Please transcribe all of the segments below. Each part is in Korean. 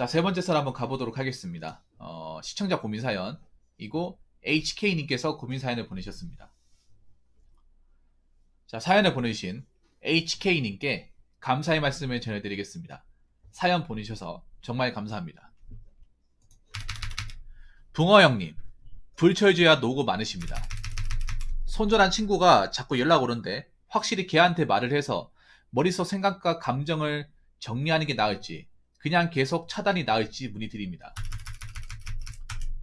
자, 세 번째 썰 한번 가보도록 하겠습니다. 어, 시청자 고민 사연이고 HK님께서 고민 사연을 보내셨습니다. 자, 사연을 보내주신 HK님께 감사의 말씀을 전해드리겠습니다. 사연 보내셔서 정말 감사합니다. 붕어 형님, 불철주야 노고 많으십니다. 손절한 친구가 자꾸 연락 오는데 확실히 걔한테 말을 해서 머릿속 생각과 감정을 정리하는 게 나을지 그냥 계속 차단이 나을지 문의드립니다.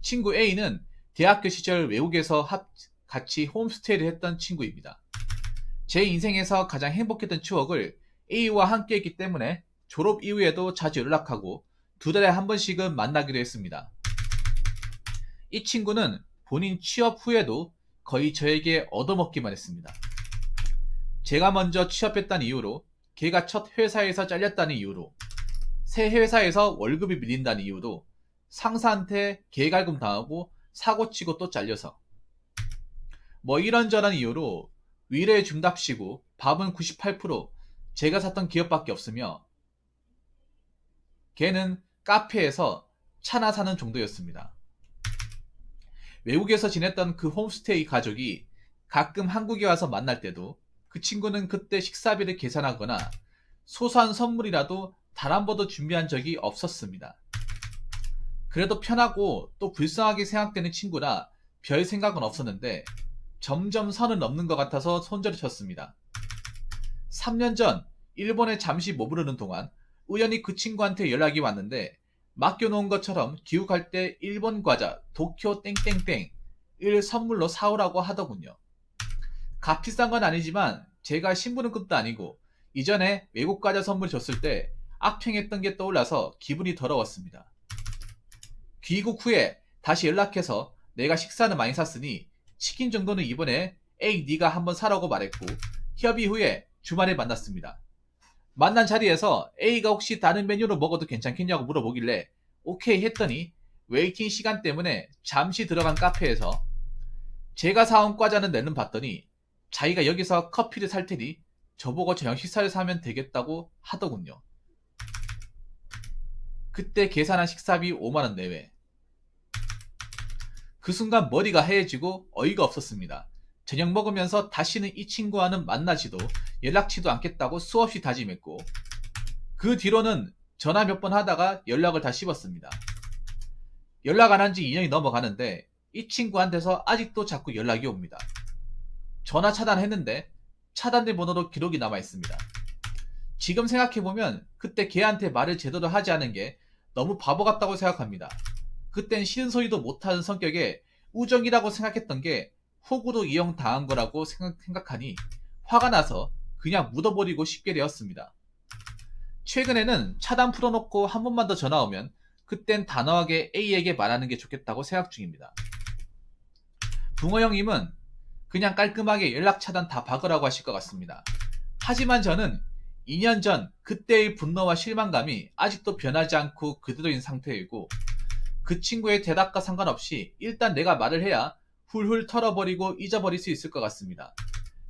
친구 A는 대학교 시절 외국에서 합- 같이 홈스테이를 했던 친구입니다. 제 인생에서 가장 행복했던 추억을 A와 함께 했기 때문에 졸업 이후에도 자주 연락하고 두 달에 한 번씩은 만나기도 했습니다. 이 친구는 본인 취업 후에도 거의 저에게 얻어먹기만 했습니다. 제가 먼저 취업했다는 이유로 걔가 첫 회사에서 잘렸다는 이유로 새 회사에서 월급이 밀린다는 이유로 상사한테 개갈금 당하고 사고치고 또 잘려서 뭐 이런저런 이유로 위로의 중답시고 밥은 98% 제가 샀던 기업밖에 없으며 걔는 카페에서 차나 사는 정도였습니다. 외국에서 지냈던 그 홈스테이 가족이 가끔 한국에 와서 만날 때도 그 친구는 그때 식사비를 계산하거나 소소한 선물이라도 단 한 번도 준비한 적이 없었습니다. 그래도 편하고 또 불쌍하게 생각되는 친구라 별 생각은 없었는데 점점 선을 넘는 것 같아서 손절을 쳤습니다. 3년 전 일본에 잠시 머무르는 동안 우연히 그 친구한테 연락이 왔는데 맡겨놓은 것처럼 귀국할 때 일본 과자 도쿄 땡땡땡을 선물로 사오라고 하더군요. 값비싼 건 아니지만 제가 신부름급도 아니고 이전에 외국 과자 선물 줬을 때 악평했던 게 떠올라서 기분이 더러웠습니다. 귀국 후에 다시 연락해서 내가 식사는 많이 샀으니 치킨 정도는 이번에 에이 네가 한번 사라고 말했고 협의 후에 주말에 만났습니다. 만난 자리에서 A가 혹시 다른 메뉴로 먹어도 괜찮겠냐고 물어보길래 오케이 했더니 웨이팅 시간 때문에 잠시 들어간 카페에서 제가 사온 과자는 내는 봤더니 자기가 여기서 커피를 살 테니 저보고 저녁 식사를 사면 되겠다고 하더군요. 그때 계산한 식사비 5만원 내외. 그 순간 머리가 하얘지고 어이가 없었습니다. 저녁 먹으면서 다시는 이 친구와는 만나지도 연락치도 않겠다고 수없이 다짐했고 그 뒤로는 전화 몇 번 하다가 연락을 다 씹었습니다. 연락 안 한 지 2년이 넘어가는데 이 친구한테서 아직도 자꾸 연락이 옵니다. 전화 차단했는데 차단된 번호로 기록이 남아 있습니다. 지금 생각해보면 그때 걔한테 말을 제대로 하지 않은 게 너무 바보 같다고 생각합니다. 그땐 싫은 소리도 못하는 성격에 우정이라고 생각했던 게 호구로 이용당한 거라고 생각, 생각 하니 화가 나서 그냥 묻어버리고 싶게 되었습니다. 최근에는 차단 풀어놓고 한 번만 더 전화 오면 그땐 단호하게 A에게 말하는 게 좋겠다고 생각 중입니다. 붕어 형님은 그냥 깔끔하게 연락 차단 다 박으라고 하실 것 같습니다. 하지만 저는 2년 전 그때의 분노와 실망감이 아직도 변하지 않고 그대로인 상태이고 그 친구의 대답과 상관없이 일단 내가 말을 해야 훌훌 털어버리고 잊어버릴 수 있을 것 같습니다.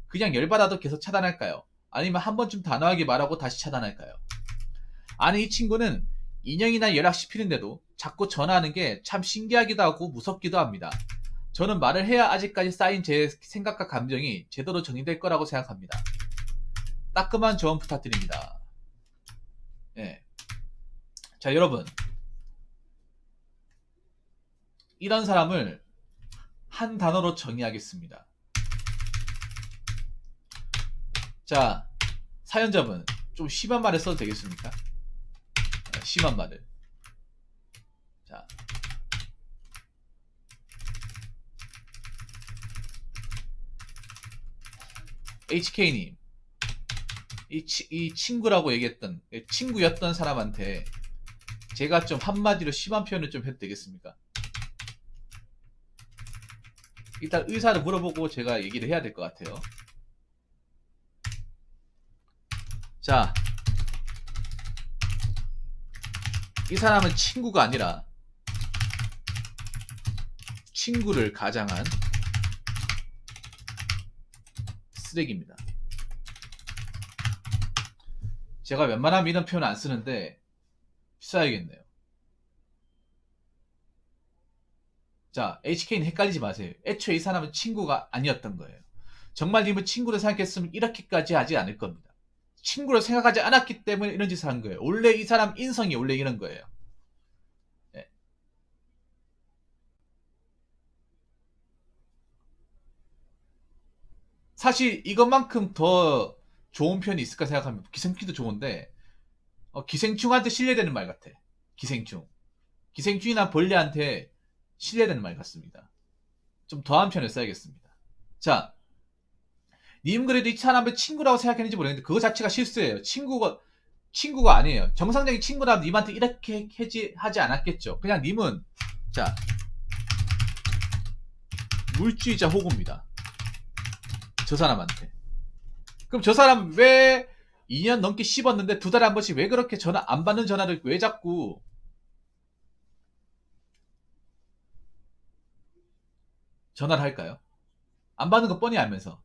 그냥 열받아도 계속 차단할까요? 아니면 한 번쯤 단호하게 말하고 다시 차단할까요? 아니 이 친구는 2년이나 연락 씹히는데도 자꾸 전화하는 게 참 신기하기도 하고 무섭기도 합니다. 저는 말을 해야 아직까지 쌓인 제 생각과 감정이 제대로 정리될 거라고 생각합니다. 따끔한 조언 부탁드립니다. 예. 자, 여러분. 이런 사람을 한 단어로 정의하겠습니다. 자, 사연자분, 좀 심한 말을 써도 되겠습니까? 네, 심한 말을. 자. HK님, 이, 치- 이 친구라고 얘기했던, 친구였던 사람한테 제가 좀 한마디로 심한 표현을 좀 해도 되겠습니까? 일단 의사를 물어보고 제가 얘기를 해야 될 것 같아요. 자, 이 사람은 친구가 아니라 친구를 가장한 쓰레기입니다. 제가 웬만하면 이런 표현 안 쓰는데 비싸야겠네요. 자, HK는 헷갈리지 마세요. 애초에 이 사람은 친구가 아니었던 거예요. 정말 님은 친구를 생각했으면 이렇게까지 하지 않을 겁니다. 친구를 생각하지 않았기 때문에 이런 짓을 한 거예요. 원래 이 사람 인성이 원래 이런 거예요. 네. 사실 이것만큼 더 좋은 편이 있을까 생각하면 기생충도 좋은데 어, 기생충한테 신뢰되는 말 같아. 기생충. 기생충이나 벌레한테 신뢰되는 말 같습니다. 좀 더한 편을 써야겠습니다. 자, 님 그래도 이 사람을 친구라고 생각했는지 모르겠는데 그거 자체가 실수예요. 친구가 친구가 아니에요. 정상적인 친구라면 님한테 이렇게 해지, 하지 않았겠죠. 그냥 님은 자 물주의자 호구입니다. 저 사람한테. 그럼 저 사람 왜 2년 넘게 씹었는데 두 달에 한 번씩 왜 그렇게 전화 안 받는 전화를 왜 자꾸 전화를 할까요? 안 받는 거 뻔히 알면서.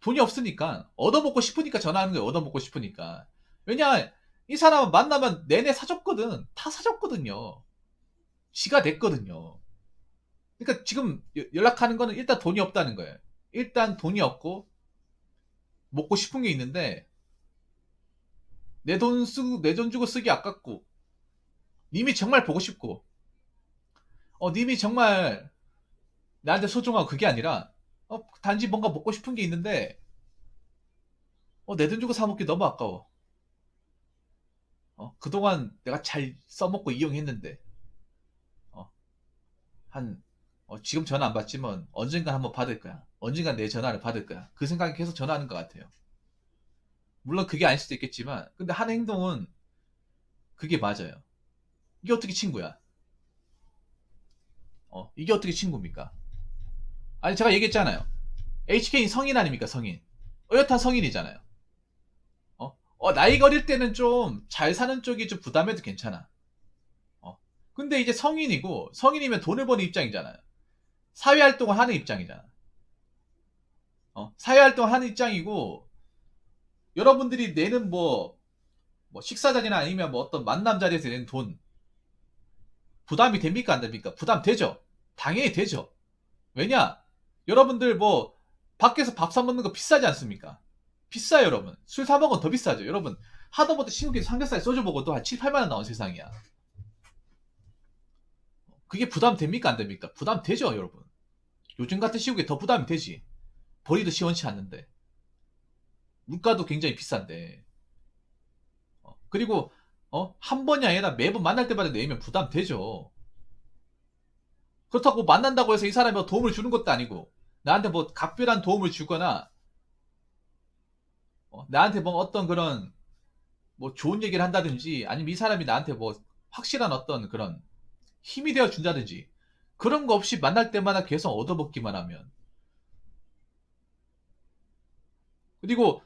돈이 없으니까 얻어먹고 싶으니까 전화하는 거예요. 얻어먹고 싶으니까. 왜냐 이 사람은 만나면 내내 사줬거든. 다 사줬거든요. 지가 냈거든요. 그러니까 지금 여- 연락하는 거는 일단 돈이 없다는 거예요. 일단 돈이 없고 먹고 싶은 게 있는데 내 돈 쓰고 내 돈 주고 쓰기 아깝고 님이 정말 보고 싶고 어 님이 정말 나한테 소중하고 그게 아니라 어, 단지 뭔가 먹고 싶은 게 있는데 어, 내 돈 주고 사 먹기 너무 아까워. 어, 그동안 내가 잘 써먹고 이용했는데 어, 한 어, 지금 전화 안 받지만 언젠간 한번 받을 거야. 언젠간 내 전화를 받을 거야. 그 생각이 계속 전화하는 것 같아요. 물론 그게 아닐 수도 있겠지만 근데 하는 행동은 그게 맞아요. 이게 어떻게 친구야? 어, 이게 어떻게 친구입니까? 아니 제가 얘기했잖아요. HK는 성인 아닙니까 성인. 어엿한 성인이잖아요. 어? 어, 나이가 어릴 때는 좀 잘 사는 쪽이 좀 부담해도 괜찮아. 어. 근데 이제 성인이고 성인이면 돈을 버는 입장이잖아요. 사회활동을 하는 입장이잖아. 어, 사회활동을 하는 입장이고 여러분들이 내는 뭐, 뭐 식사 자리나 아니면 뭐 어떤 만남 자리에서 내는 돈 부담이 됩니까 안 됩니까? 부담 되죠. 당연히 되죠. 왜냐? 여러분들 뭐 밖에서 밥 사 먹는 거 비싸지 않습니까? 비싸요, 여러분. 술 사 먹으면 더 비싸죠. 여러분, 하다못해 친구끼리 삼겹살 소주 먹어도 한 7, 8만 원 나온 세상이야. 그게 부담 됩니까 안 됩니까? 부담 되죠, 여러분. 요즘 같은 시국에 더 부담이 되지. 버리도 시원치 않는데. 물가도 굉장히 비싼데. 어, 그리고 어, 한 번이 아니라 매번 만날 때마다 내면 부담 되죠. 그렇다고 만난다고 해서 이 사람이 뭐 도움을 주는 것도 아니고 나한테 뭐 각별한 도움을 주거나 어, 나한테 뭐 어떤 그런 뭐 좋은 얘기를 한다든지 아니면 이 사람이 나한테 뭐 확실한 어떤 그런 힘이 되어 준다든지 그런 거 없이 만날 때마다 계속 얻어먹기만 하면 그리고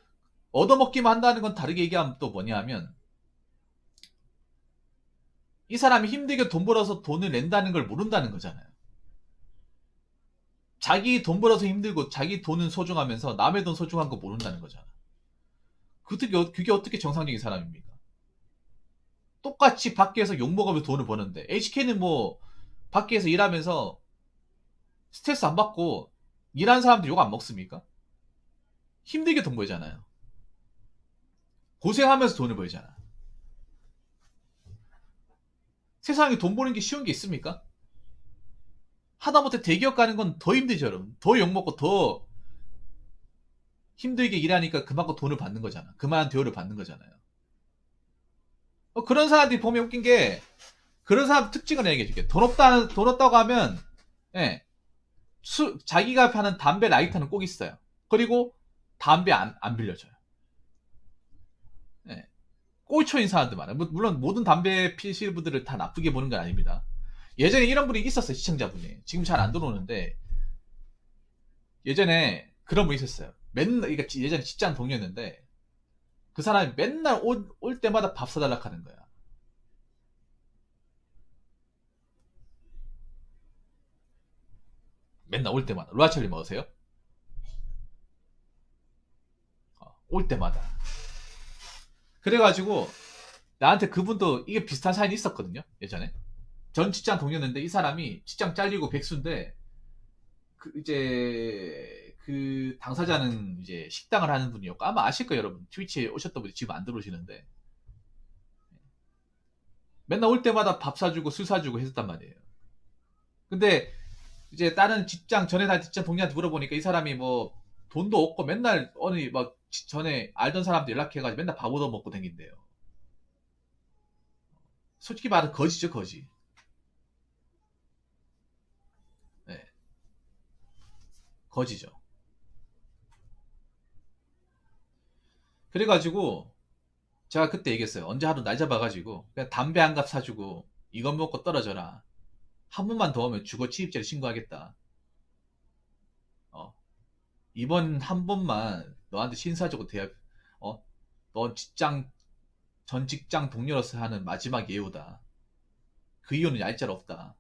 얻어먹기만 한다는 건 다르게 얘기하면 또 뭐냐 하면 이 사람이 힘들게 돈 벌어서 돈을 낸다는 걸 모른다는 거잖아요. 자기 돈 벌어서 힘들고 자기 돈은 소중하면서 남의 돈 소중한 거 모른다는 거잖아. 그게, 그게 어떻게 정상적인 사람입니까? 똑같이 밖에서 욕먹으면서 돈을 버는데 HK는 뭐 밖에서 일하면서 스트레스 안 받고 일하는 사람들 욕 안 먹습니까? 힘들게 돈 벌잖아요. 고생하면서 돈을 벌잖아. 세상에 돈 버는 게 쉬운 게 있습니까? 하다못해 대기업 가는 건 더 힘들죠, 여러분. 더 욕먹고 더 힘들게 일하니까 그만큼 돈을 받는 거잖아. 그만한 대우를 받는 거잖아요. 어, 그런 사람들이 보면 웃긴 게, 그런 사람 특징을 얘기해 줄게. 돈 없다, 돈 없다고 하면, 예, 수, 자기가 파는 담배 라이터는 꼭 있어요. 그리고 담배 안, 안 빌려줘요. 예. 꼴초인 사람들 많아요. 뭐, 물론 모든 담배 피시는 분들을 다 나쁘게 보는 건 아닙니다. 예전에 이런 분이 있었어요, 시청자분이. 지금 잘 안 들어오는데, 예전에 그런 분이 있었어요. 맨날, 그러니까 예전에 직장 동료였는데, 그 사람이 맨날 올, 올 때마다 밥 사달라 하는 거야. 맨날 올 때마다. 로아철리 먹으세요? 어, 올 때마다. 그래가지고, 나한테 그분도 이게 비슷한 사연이 있었거든요, 예전에. 전 직장 동료였는데 이 사람이 직장 잘리고 백수인데 그 이제 그 당사자는 이제 식당을 하는 분이었고 아마 아실 거예요 여러분 트위치에 오셨던 분이 지금 안 들어오시는데 맨날 올 때마다 밥 사주고 술 사주고 했었단 말이에요 근데 이제 다른 직장 전에 다른 직장 동료한테 물어보니까 이 사람이 뭐 돈도 없고 맨날 어느 막 지- 전에 알던 사람들 연락해가지고 맨날 밥 얻어 먹고 댕긴대요. 솔직히 말해 거지죠 거지. 네. 거지죠. 그래가지고 제가 그때 얘기했어요. 언제 하루 날 잡아가지고 그냥 담배 한 갑 사주고 이것 먹고 떨어져라. 한 번만 더 오면 주거 침입죄를 신고하겠다. 어. 이번 한 번만 너한테 신사적으로 대합 어너 직장 전 직장 동료로서 하는 마지막 예우다. 그 이유는 얄짤 없다.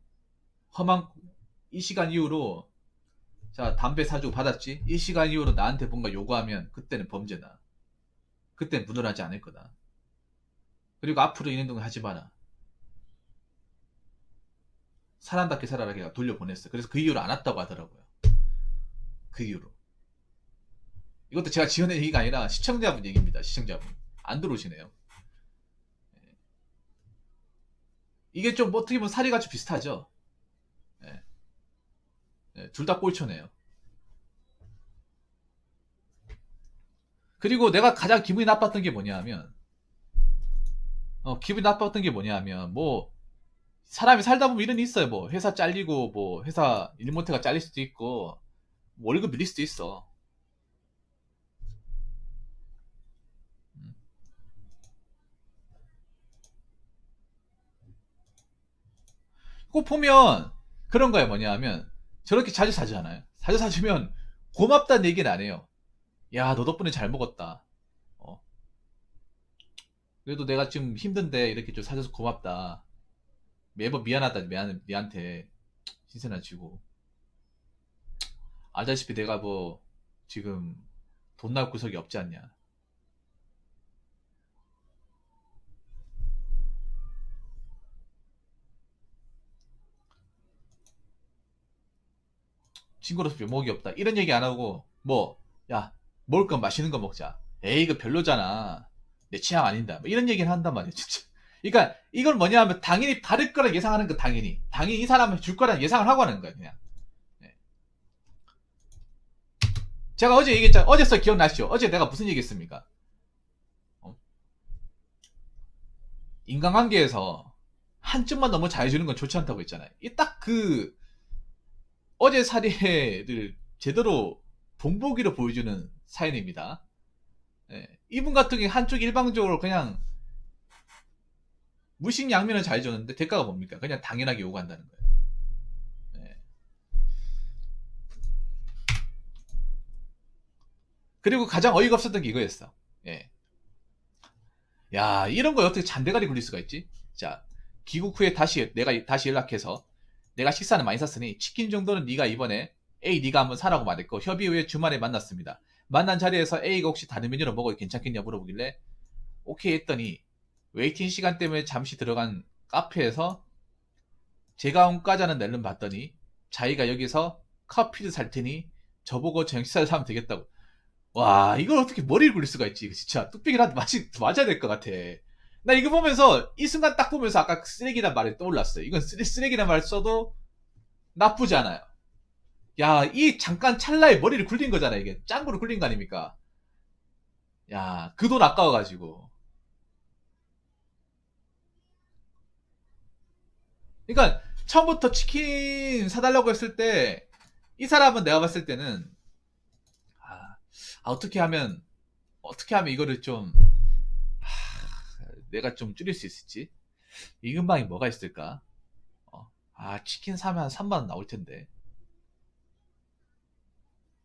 험한 이 시간 이후로 자 담배 사주고 받았지? 이 시간 이후로 나한테 뭔가 요구하면 그때는 범죄다. 그땐 무능하지 않을 거다. 그리고 앞으로 이 행동을 하지 마라. 사람답게 살아라 걔가 돌려보냈어. 그래서 그 이후로 안 왔다고 하더라고요. 그 이후로 이것도 제가 지어낸 얘기가 아니라 시청자분 얘기입니다. 시청자분. 안 들어오시네요. 이게 좀 어떻게 보면 사리같이 비슷하죠? 둘다 꼴초네요. 그리고 내가 가장 기분이 나빴던 게 뭐냐면 어, 기분이 나빴던 게 뭐냐면 뭐 사람이 살다 보면 게 있어요. 뭐 회사 잘리고 뭐 회사 일 못해가 잘릴 수도 있고 뭐 월급 밀릴 수도 있어 꼭 보면 그런 거예요. 뭐냐면 저렇게 자주 사주잖아요. 자주 사주면 고맙다는 얘기는 안 해요. 야 너 덕분에 잘 먹었다. 어. 그래도 내가 지금 힘든데 이렇게 좀 사줘서 고맙다. 매번 미안하다 미안 니한테. 신세나 지고. 알다시피 내가 뭐 지금 돈 나올 구석이 없지 않냐 친구로서 면목이 없다. 이런 얘기 안 하고 뭐 야 먹을 건 맛있는 거 먹자. 에이 이거 별로잖아. 내 취향 아닌다. 뭐 이런 얘기를 한단 말이야 진짜. 그러니까 이걸 뭐냐 하면 당연히 받을 거라 예상하는 거 당연히. 당연히 이 사람은 줄 거라 예상을 하고 하는 거야 그냥. 네. 제가 어제 얘기했잖아 어제서 기억나시죠? 어제 내가 무슨 얘기 했습니까? 어? 인간관계에서 한쯤만 너무 잘해주는 건 좋지 않다고 했잖아요. 이 딱 그 어제 사례를 제대로 본보기로 보여주는 사연입니다 예, 이분 같은 경우 한쪽 일방적으로 그냥 무식 양면을 잘 줬는데 대가가 뭡니까? 그냥 당연하게 요구한다는 거예요. 예. 그리고 가장 어이가 없었던 게 이거였어. 예. 야, 이런 거 어떻게 잔대가리 굴릴 수가 있지? 자, 귀국 후에 다시 내가 다시 연락해서 내가 식사는 많이 샀으니 치킨 정도는 네가 이번에 A 네가 한번 사라고 말했고 협의 후에 주말에 만났습니다. 만난 자리에서 A가 혹시 다른 메뉴로 먹어도 괜찮겠냐 물어보길래 오케이 했더니 웨이팅 시간 때문에 잠시 들어간 카페에서 제가 온 과자는 낼름 봤더니 자기가 여기서 커피를 살 테니 저보고 저녁 식사를 사면 되겠다고. 와 이걸 어떻게 머리를 굴릴 수가 있지? 진짜 뚝배기라도 맞이, 맞아야 될 것 같아 나 이거 보면서 이 순간 딱 보면서 아까 쓰레기란 말이 떠올랐어요. 이건 쓰레, 쓰레기란 말 써도 나쁘지 않아요. 야 이 잠깐 찰나에 머리를 굴린 거잖아 이게. 짱구로 굴린 거 아닙니까? 야 그 돈 아까워가지고. 그러니까 처음부터 치킨 사달라고 했을 때 이 사람은 내가 봤을 때는 아, 아, 어떻게 하면 어떻게 하면 이거를 좀 하, 내가 좀 줄일 수 있을지. 이 근방에 뭐가 있을까? 어, 아 치킨 사면 한 3만 원 나올 텐데.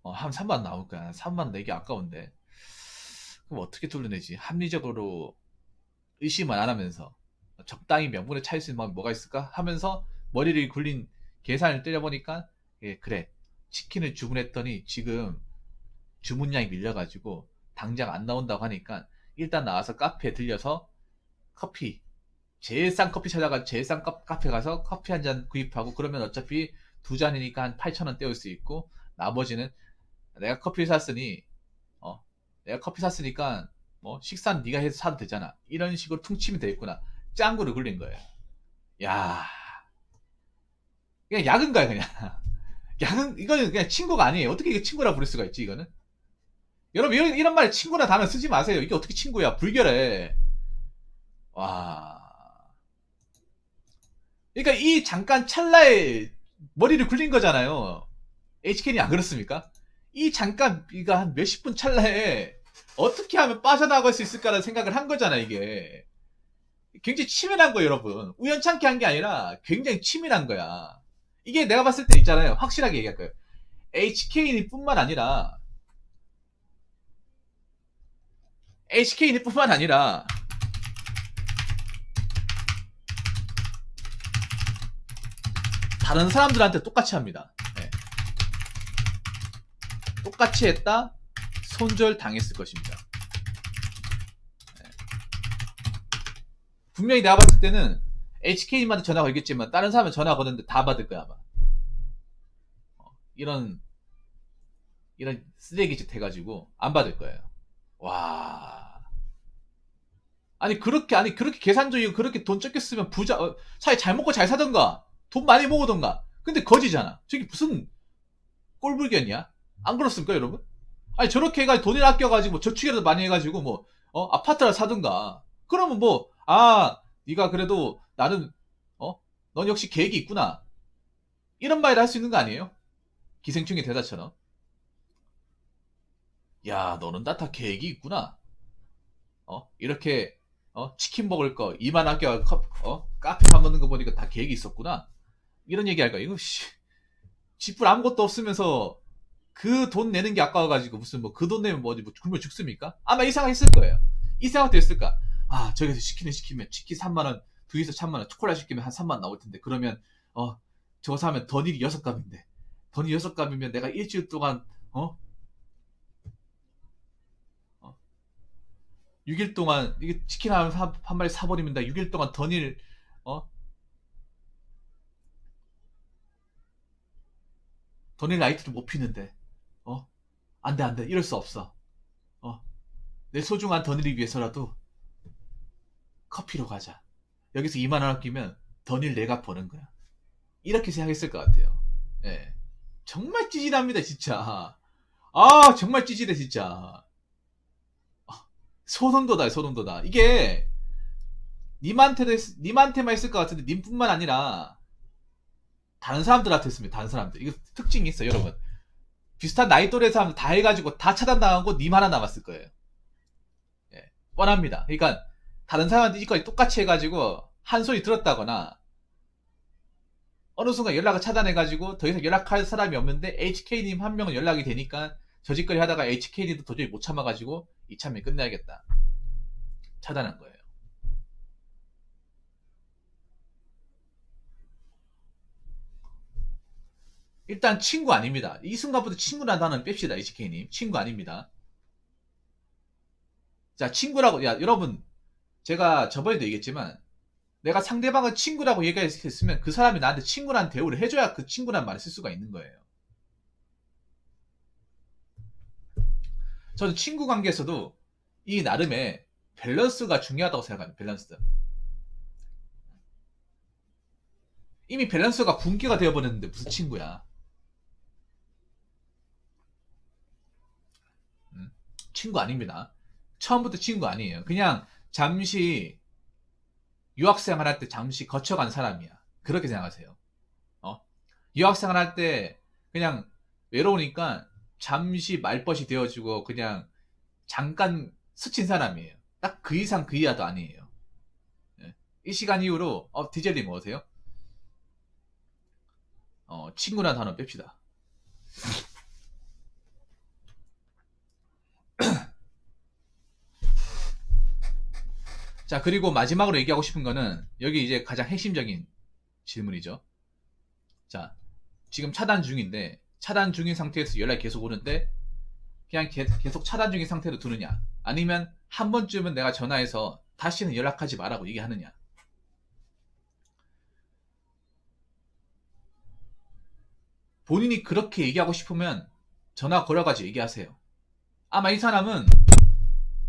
어, 한 3만 원 나올 거야 3만 원 내기 아까운데. 그럼 어떻게 돌려내지? 합리적으로 의심을 안 하면서 적당히 명분에 차일 수 있는 방법이 뭐가 있을까? 하면서 머리를 굴린 계산을 때려보니까 예, 그래. 치킨을 주문했더니 지금 주문량이 밀려가지고 당장 안 나온다고 하니까 일단 나와서 카페에 들려서 커피. 제일 싼 커피 찾아가 제일 싼 카- 카페 가서 커피 한 잔 구입하고 그러면 어차피 두 잔이니까 한 8,000원 떼올 수 있고 나머지는 내가 커피 샀으니 어 내가 커피 샀으니까 뭐 식사는 네가 해서 사도 되잖아. 이런 식으로 퉁치면 되겠구나. 짱구를 굴린 거예요. 야. 그냥 야근가요 그냥. 야근 이거는 그냥 친구가 아니에요. 어떻게 이게 친구라 부를 수가 있지 이거는? 여러분 이런, 이런 말 친구라 단어 쓰지 마세요. 이게 어떻게 친구야? 불결해 와. 그러니까 이 잠깐 찰나에 머리를 굴린 거잖아요. HK는 안 그렇습니까? 이 잠깐 이거 한 몇십 분 찰나에 어떻게 하면 빠져나갈 수 있을까라는 생각을 한 거잖아 이게. 굉장히 치밀한 거예요 여러분. 우연찮게 한 게 아니라 굉장히 치밀한 거야. 이게 내가 봤을 때 있잖아요. 확실하게 얘기할 거예요. HK인 뿐만 아니라 HK인 뿐만 아니라 다른 사람들한테 똑같이 합니다. 네. 똑같이 했다 손절 당했을 것입니다. 네. 분명히 내가 봤을 때는 HK님한테 전화 걸겠지만 다른 사람한테 전화 거는데 다 받을 거야 아마. 어, 이런 이런 쓰레기 짓 해가지고 안 받을 거예요. 와. 아니 그렇게 아니 그렇게 계산적이고 그렇게 돈 적게 쓰면 부자 어, 사이 잘 먹고 잘 사던가 돈 많이 모으던가 근데 거지잖아 저게 무슨 꼴불견이야 안 그렇습니까 여러분 아니 저렇게 해가지고 돈을 아껴가지고 저축이라도 많이 해가지고 뭐 어, 아파트를 사든가 그러면 뭐 아 네가 그래도 나는 어? 넌 역시 계획이 있구나. 이런 말을 할 수 있는 거 아니에요? 기생충의 대사처럼. 야, 너는 다 다 계획이 있구나. 어? 이렇게 어? 치킨 먹을 거 이만 아껴 컵, 어? 카페 밥 먹는 거 보니까 다 계획이 있었구나. 이런 얘기 할까? 이거 씨. 집불 아무것도 없으면서 그 돈 내는 게 아까워가지고 무슨 뭐 그 돈 내면 뭐 어디 뭐 굶어 죽습니까? 아마 이 생각 했을 거예요. 이 생각도 했을까? 아, 저기서 치킨을 시키면 치킨 3만원, 둘이서 3만 원, 초콜릿 시키면 한 3만원 나올 텐데, 그러면, 어, 저거 사면 던일이 6값인데, 던일 6값이면 내가 일주일 동안, 어? 어? 6일 동안, 이게 치킨 한, 한, 한 마리 사버리면 나 6일 동안 던일, 어? 던일 라이트를 못 피는데, 어? 안 돼, 안 돼. 이럴 수 없어. 어? 내 소중한 던일을 위해서라도 커피로 가자. 여기서 2만원 아끼면 던일 내가 버는 거야. 이렇게 생각했을 것 같아요. 예. 정말 찌질합니다, 진짜. 아, 정말 찌질해, 진짜. 아, 소름돋아요, 소름돋아. 이게, 님한테도, 했- 님한테만 있을 것 같은데, 님뿐만 아니라, 다른 사람들한테 했습니다, 다른 사람들. 이거 특징이 있어요, 여러분. 비슷한 나이 또래 사람들 다 해가지고 다 차단당하고 님 하나 남았을 거예요. 예, 뻔합니다. 그러니까, 다른 사람한테 이거까지 똑같이 해가지고 한 소리 들었다거나 어느 순간 연락을 차단해가지고 더 이상 연락할 사람이 없는데 HK님 한 명은 연락이 되니까 저 짓거리 하다가 HK님도 도저히 못 참아가지고 이참에 끝내야겠다. 차단한 거예요. 일단 친구 아닙니다. 이 순간부터 친구라는 단어는 뺍시다, HK님. 친구 아닙니다. 자, 친구라고, 야, 여러분, 제가 저번에도 얘기했지만 내가 상대방을 친구라고 얘기했으면 그 사람이 나한테 친구라는 대우를 해줘야 그 친구라는 말을 쓸 수가 있는 거예요. 저는 친구 관계에서도 이 나름의 밸런스가 중요하다고 생각합니다. 밸런스. 이미 밸런스가 붕괴가 되어버렸는데 무슨 친구야? 음, 친구 아닙니다. 처음부터 친구 아니에요. 그냥 잠시 유학생활 할 때 잠시 거쳐간 사람이야. 그렇게 생각하세요. 어? 유학생활 할 때 그냥 외로우니까 잠시 말벗이 되어주고 그냥 잠깐 스친 사람이에요. 딱 그 이상 그 이하도 아니에요. 예. 이 시간 이후로 어 디젤님 뭐세요? 어 친구란 단어 뺍시다. 자, 그리고 마지막으로 얘기하고 싶은 거는 여기 이제 가장 핵심적인 질문이죠. 자, 지금 차단 중인데 차단 중인 상태에서 연락이 계속 오는데 그냥 계속 차단 중인 상태로 두느냐? 아니면 한 번쯤은 내가 전화해서 다시는 연락하지 말라고 얘기하느냐? 본인이 그렇게 얘기하고 싶으면 전화 걸어가지고 얘기하세요. 아마 이 사람은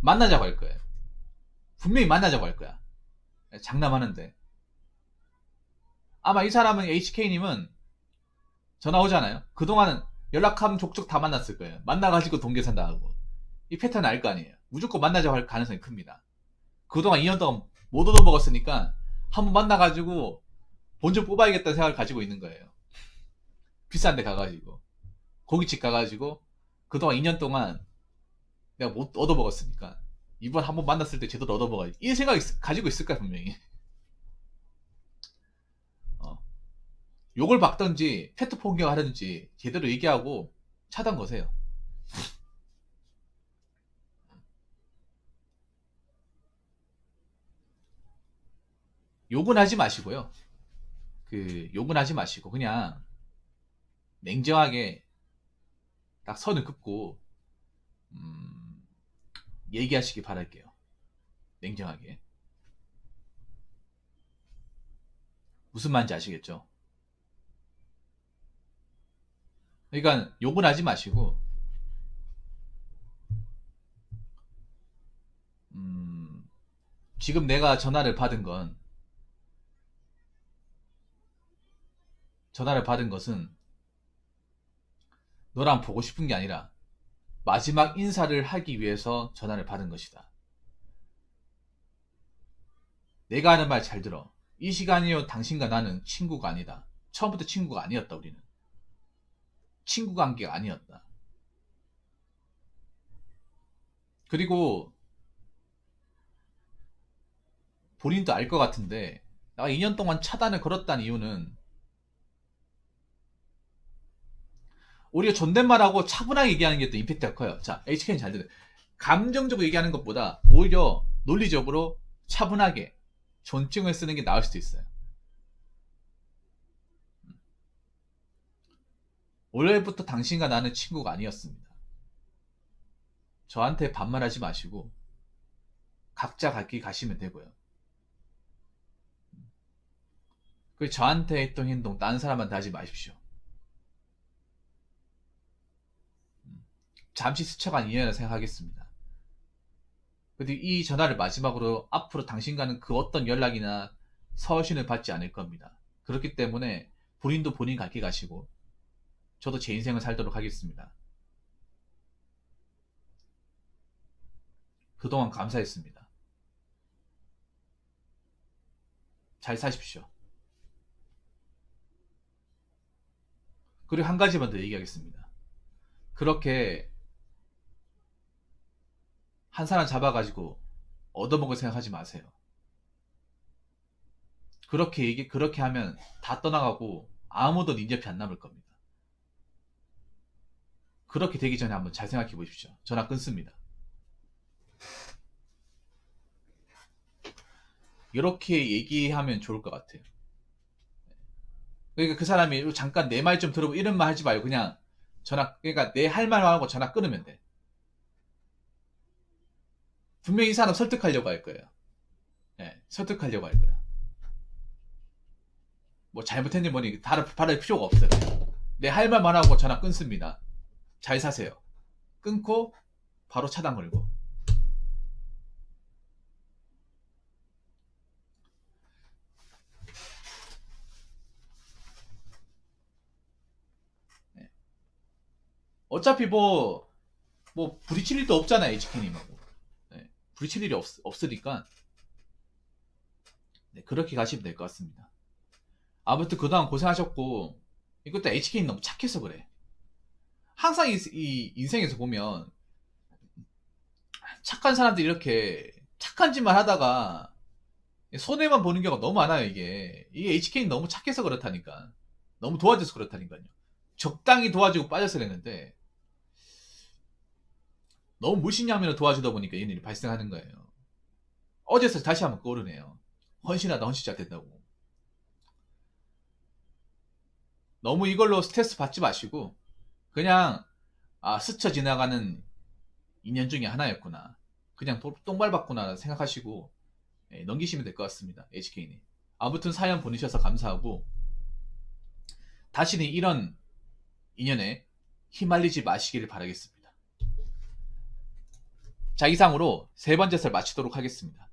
만나자고 할 거예요. 분명히 만나자고 할 거야. 장담하는데. 아마 이 사람은 HK님은 전화 오잖아요. 그동안은 연락하면 족족 다 만났을 거예요. 만나가지고 동계산 당하고. 이 패턴 알 거 아니에요. 무조건 만나자고 할 가능성이 큽니다. 그동안 2년 동안 못 얻어먹었으니까 한번 만나가지고 본전 뽑아야겠다는 생각을 가지고 있는 거예요. 비싼 데 가가지고. 고깃집 가가지고 그동안 2년 동안 내가 못 얻어먹었으니까 이번 한번 만났을 때 제대로 얻어먹어야지. 이 생각 가지고 있을 거야, 분명히. 어. 욕을 박던지, 페트 폭격을 하든지, 제대로 얘기하고, 차단 거세요. 욕은 하지 마시고요. 그, 욕은 하지 마시고, 그냥, 냉정하게, 딱 선을 긋고, 음, 얘기하시기 바랄게요. 냉정하게. 무슨 말인지 아시겠죠? 그러니까 욕은 하지 마시고 음, 지금 내가 전화를 받은 건 전화를 받은 것은 너랑 보고 싶은 게 아니라 마지막 인사를 하기 위해서 전화를 받은 것이다. 내가 하는 말 잘 들어. 이 시간이요 당신과 나는 친구가 아니다. 처음부터 친구가 아니었다 우리는. 친구 관계가 아니었다. 그리고 본인도 알 것 같은데 내가 2년 동안 차단을 걸었다는 이유는 우리가 존댓말하고 차분하게 얘기하는 게 또 임팩트가 커요. 자, HK는 잘 들어요. 감정적으로 얘기하는 것보다 오히려 논리적으로 차분하게 존칭을 쓰는 게 나을 수도 있어요. 원래부터 당신과 나는 친구가 아니었습니다. 저한테 반말하지 마시고 각자 갈길 가시면 되고요. 그 저한테 했던 행동 다른 사람한테 하지 마십시오. 잠시 스쳐간 인연을 생각하겠습니다. 근데 이 전화를 마지막으로 앞으로 당신과는 그 어떤 연락이나 서신을 받지 않을 겁니다. 그렇기 때문에 본인도 본인 갈 길 가시고 저도 제 인생을 살도록 하겠습니다. 그동안 감사했습니다. 잘 사십시오. 그리고 한 가지만 더 얘기하겠습니다. 그렇게 한 사람 잡아가지고 얻어먹을 생각하지 마세요. 그렇게 얘기, 그렇게 하면 다 떠나가고 아무도 닌 옆에 안 남을 겁니다. 그렇게 되기 전에 한번 잘 생각해 보십시오. 전화 끊습니다. 이렇게 얘기하면 좋을 것 같아요. 그러니까 그 사람이 잠깐 내 말 좀 들어보고 이런 말 하지 말고 그냥 전화, 그러니까 내 할 말만 하고 전화 끊으면 돼. 분명히 이 사람 설득하려고 할 거예요. 네, 설득하려고 할 거야. 뭐 잘못했니 뭐니 다른 바랄 필요가 없어요. 내 할 말만 하고 전화 끊습니다. 잘 사세요. 끊고 바로 차단 걸고. 네. 어차피 뭐, 뭐, 부딪힐 일도 없잖아요, HK님하고. 부딪힐 일이 없, 없으니까 네, 그렇게 가시면 될 것 같습니다. 아무튼 그동안 고생하셨고 이것도 HK는 너무 착해서 그래. 항상 이, 이 인생에서 보면 착한 사람들이 이렇게 착한 짓만 하다가 손해만 보는 경우가 너무 많아요 이게 이게 HK는 너무 착해서 그렇다니까 너무 도와줘서 그렇다니까요 적당히 도와주고 빠져서 그랬는데 너무 무신양면을 도와주다 보니까 이런 일이 발생하는 거예요. 어제서 다시 한번 꺼르네요. 헌신하다 헌신자 된다고. 너무 이걸로 스트레스 받지 마시고 그냥 아 스쳐 지나가는 인연 중에 하나였구나. 그냥 똥밟았구나 생각하시고 네, 넘기시면 될 것 같습니다. HK님. 아무튼 사연 보내셔서 감사하고 다시는 이런 인연에 휘말리지 마시기를 바라겠습니다. 자, 이상으로 세 번째 설 마치도록 하겠습니다.